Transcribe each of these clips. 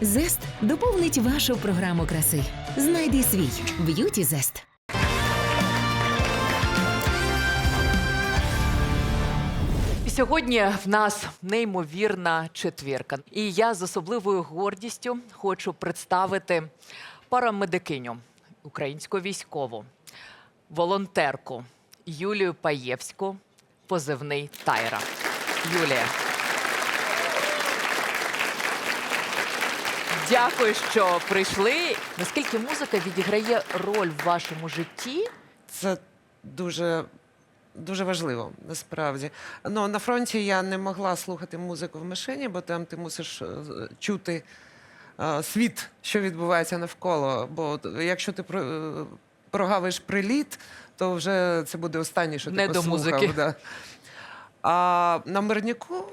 Зест доповнить вашу програму краси. Знайди свій б'юті зест. Сьогодні в нас неймовірна четвірка. І я з особливою гордістю хочу представити парамедикиню, українську військову, волонтерку Юлію Паєвську, позивний Тайра. Юлія. Дякую, що прийшли. Наскільки музика відіграє роль в вашому житті? Це дуже, дуже важливо, насправді. Ну, на фронті я не могла слухати музику в машині, бо там ти мусиш е, чути е, світ, що відбувається навколо. Бо якщо ти е, прогавиш приліт, то вже це буде останнє, що ти Не до послухав. музики. Да. А на мирняку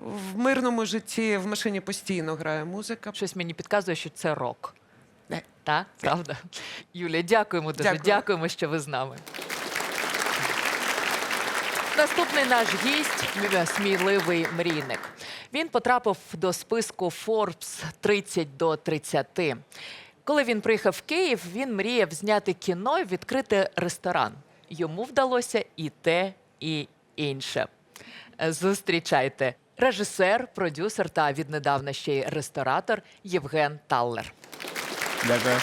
в мирному житті в машині постійно грає музика. Щось мені підказує, що це рок. Не. Так, правда. Юлія, дякуємо дуже. Дякую. Дякуємо, що ви з нами. Наступний наш гість сміливий мрійник. Він потрапив до списку Forbes 30 до 30. Коли він приїхав в Київ, він мріяв зняти кіно і відкрити ресторан. Йому вдалося і те, і інше. Зустрічайте режисер, продюсер та віднедавна ще й ресторатор Євген Таллер. Дякую.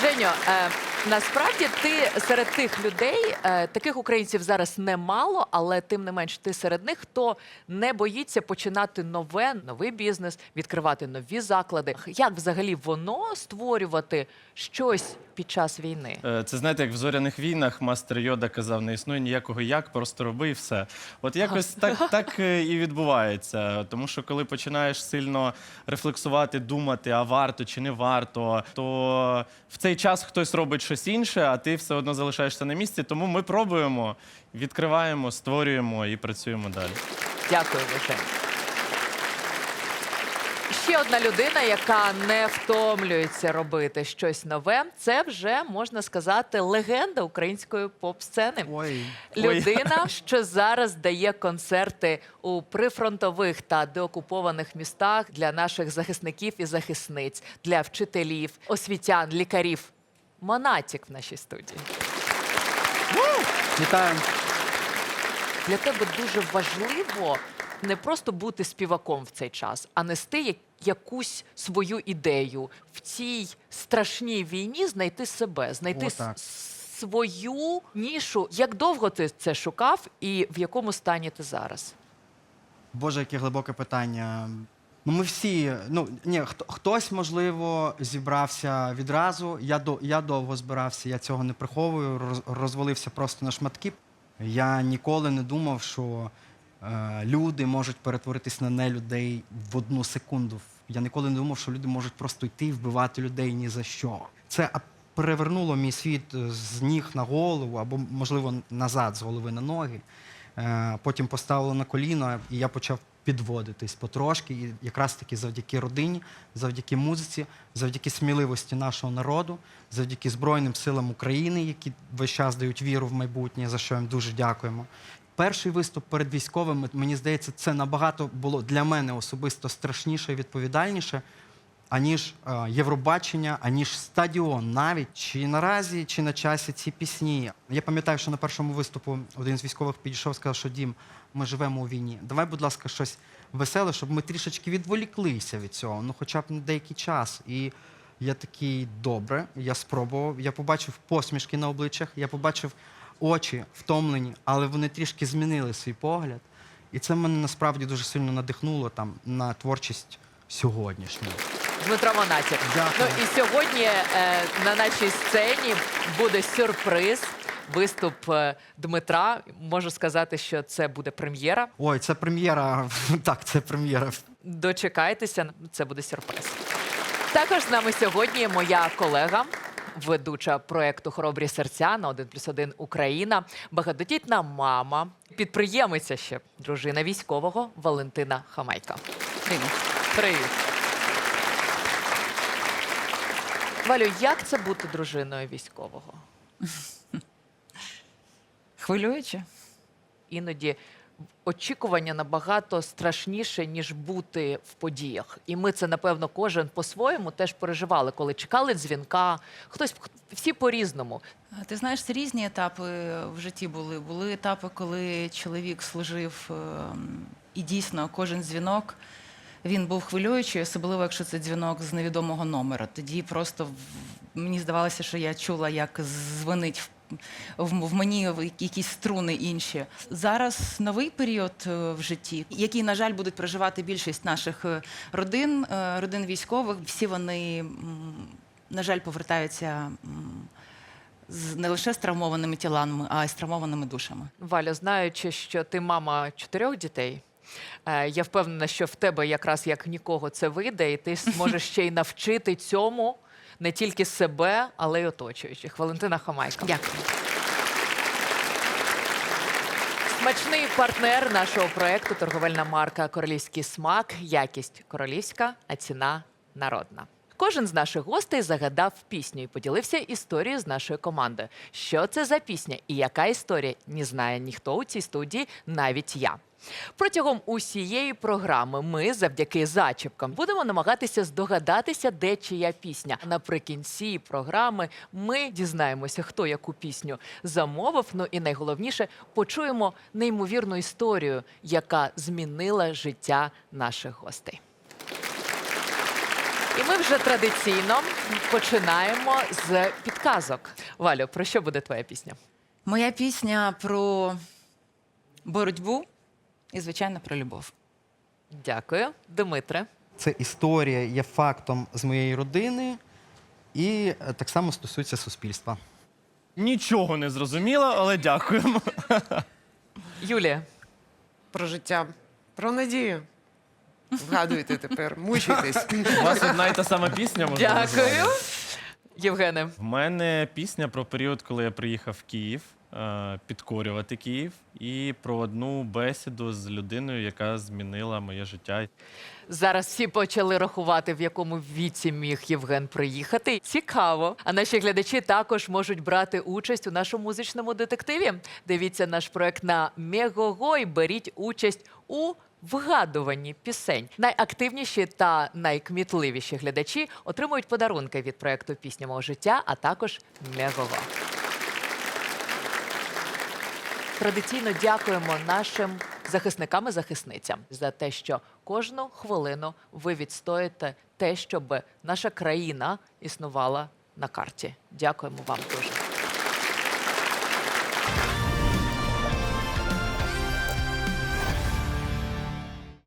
Женю, е, насправді ти серед тих людей, е, таких українців зараз немало, але тим не менш, ти серед них, хто не боїться починати нове, новий бізнес, відкривати нові заклади. Як взагалі воно створювати щось під час війни? Е, Це знаєте, як в зоряних війнах мастер Йода казав: не існує ніякого як, просто роби і все. От якось так, так е, і відбувається. Тому що коли починаєш сильно рефлексувати, думати, а варто чи не варто, то в цей час хтось робить щось інше, а ти все одно залишаєшся на місці. Тому ми пробуємо, відкриваємо, створюємо і працюємо далі. Дякую, Женю. Ще одна людина, яка не втомлюється робити щось нове, це вже можна сказати легенда української поп-сцени. Ой. Людина, що зараз дає концерти у прифронтових та деокупованих містах для наших захисників і захисниць, для вчителів, освітян, лікарів. Монатік в нашій студії. Вітаю. Для тебе дуже важливо не просто бути співаком в цей час, а нести якусь свою ідею в цій страшній війні, знайти себе, знайти свою нішу. Як довго ти це шукав, і в якому стані ти зараз? Боже, яке глибоке питання. Ну, ми всі, ну ні, хто, хтось, можливо, зібрався відразу. Я, я довго збирався, я цього не приховую, роз, розвалився просто на шматки. Я ніколи не думав, що е, люди можуть перетворитись на нелюдей в одну секунду. Я ніколи не думав, що люди можуть просто йти і вбивати людей ні за що. Це перевернуло мій світ з ніг на голову, або, можливо, назад, з голови на ноги. Е, Потім поставило на коліно, і я почав підводитись потрошки. І якраз таки завдяки родині, завдяки музиці, завдяки сміливості нашого народу, завдяки Збройним силам України, які весь час дають віру в майбутнє, за що їм дуже дякуємо. Перший виступ перед військовими, мені здається, це набагато було для мене особисто страшніше і відповідальніше, аніж е, Євробачення, аніж стадіон, навіть чи наразі, чи на часі ці пісні. Я пам'ятаю, що на першому виступу один з військових підійшов, сказав, що Дім, ми живемо у війні. Давай, будь ласка, щось веселе, щоб ми трішечки відволіклися від цього, ну хоча б на деякий час. І я такий добре, я спробував. Я побачив посмішки на обличчях, я побачив очі втомлені, але вони трішки змінили свій погляд. І це мене насправді дуже сильно надихнуло там на творчість сьогоднішню. Дмитро Монатік. Ну і сьогодні е, на нашій сцені буде сюрприз. Виступ е, Дмитра. Можу сказати, що це буде прем'єра. Ой, це прем'єра. Так, це прем'єра. Дочекайтеся, це буде сюрприз. Також з нами сьогодні моя колега, ведуча проекту Хоробрі серця на 1 плюс 1 Україна, багатодітна мама, підприємиця ще, дружина військового Валентина Хамайка. Привіт. Привіт. Валю, як це бути дружиною військового? Хвилююче. Іноді очікування набагато страшніше, ніж бути в подіях. І ми це, напевно, кожен по-своєму теж переживали, коли чекали дзвінка. Хтось всі по-різному. Ти знаєш, це різні етапи в житті були. Були етапи, коли чоловік служив, ем, і дійсно кожен дзвінок він був хвилюючий, особливо якщо це дзвінок з невідомого номера. Тоді просто мені здавалося, що я чула, як дзвонить в, в, мені якісь струни інші. Зараз новий період е, в житті, який, на жаль, будуть проживати більшість наших е, родин, е, родин військових. Всі вони, на жаль, повертаються. з не лише з травмованими тілами, а й з травмованими душами. Валя, знаючи, що ти мама чотирьох дітей. Е, Я впевнена, що в тебе якраз як нікого це вийде, і ти зможеш ще й навчити цьому не тільки себе, але й оточуючих. Валентина Хамайко. Дякую. Смачний партнер нашого проекту торговельна марка Королівський смак, якість королівська, а ціна народна. Кожен з наших гостей загадав пісню і поділився історією з нашою командою. Що це за пісня і яка історія, не знає ніхто у цій студії, навіть я. Протягом усієї програми ми, завдяки зачіпкам, будемо намагатися здогадатися, де чия пісня. Наприкінці програми ми дізнаємося, хто яку пісню замовив. Ну і найголовніше почуємо неймовірну історію, яка змінила життя наших гостей. І ми вже традиційно починаємо з підказок. Валю, про що буде твоя пісня? Моя пісня про боротьбу і, звичайно, про любов. Дякую, Дмитре. Це історія є фактом з моєї родини і е, так само стосується суспільства. Нічого не зрозуміло, але дякуємо. Юлія. Про життя, про надію. Вгадуйте тепер, мучайтесь. У вас одна і та сама пісня, можливо, з Дякую. Євгене. В мене пісня про період, коли я приїхав в Київ підкорювати Київ, і про одну бесіду з людиною, яка змінила моє життя. Зараз всі почали рахувати, в якому віці міг Євген приїхати. Цікаво. А наші глядачі також можуть брати участь у нашому музичному детективі. Дивіться наш проект на Мегого і беріть участь у вгадуванні пісень. Найактивніші та найкмітливіші глядачі отримують подарунки від проекту Пісня мого життя, а також Мегого. Традиційно дякуємо нашим захисникам і захисницям за те, що кожну хвилину ви відстоїте те, щоб наша країна існувала на карті. Дякуємо вам дуже.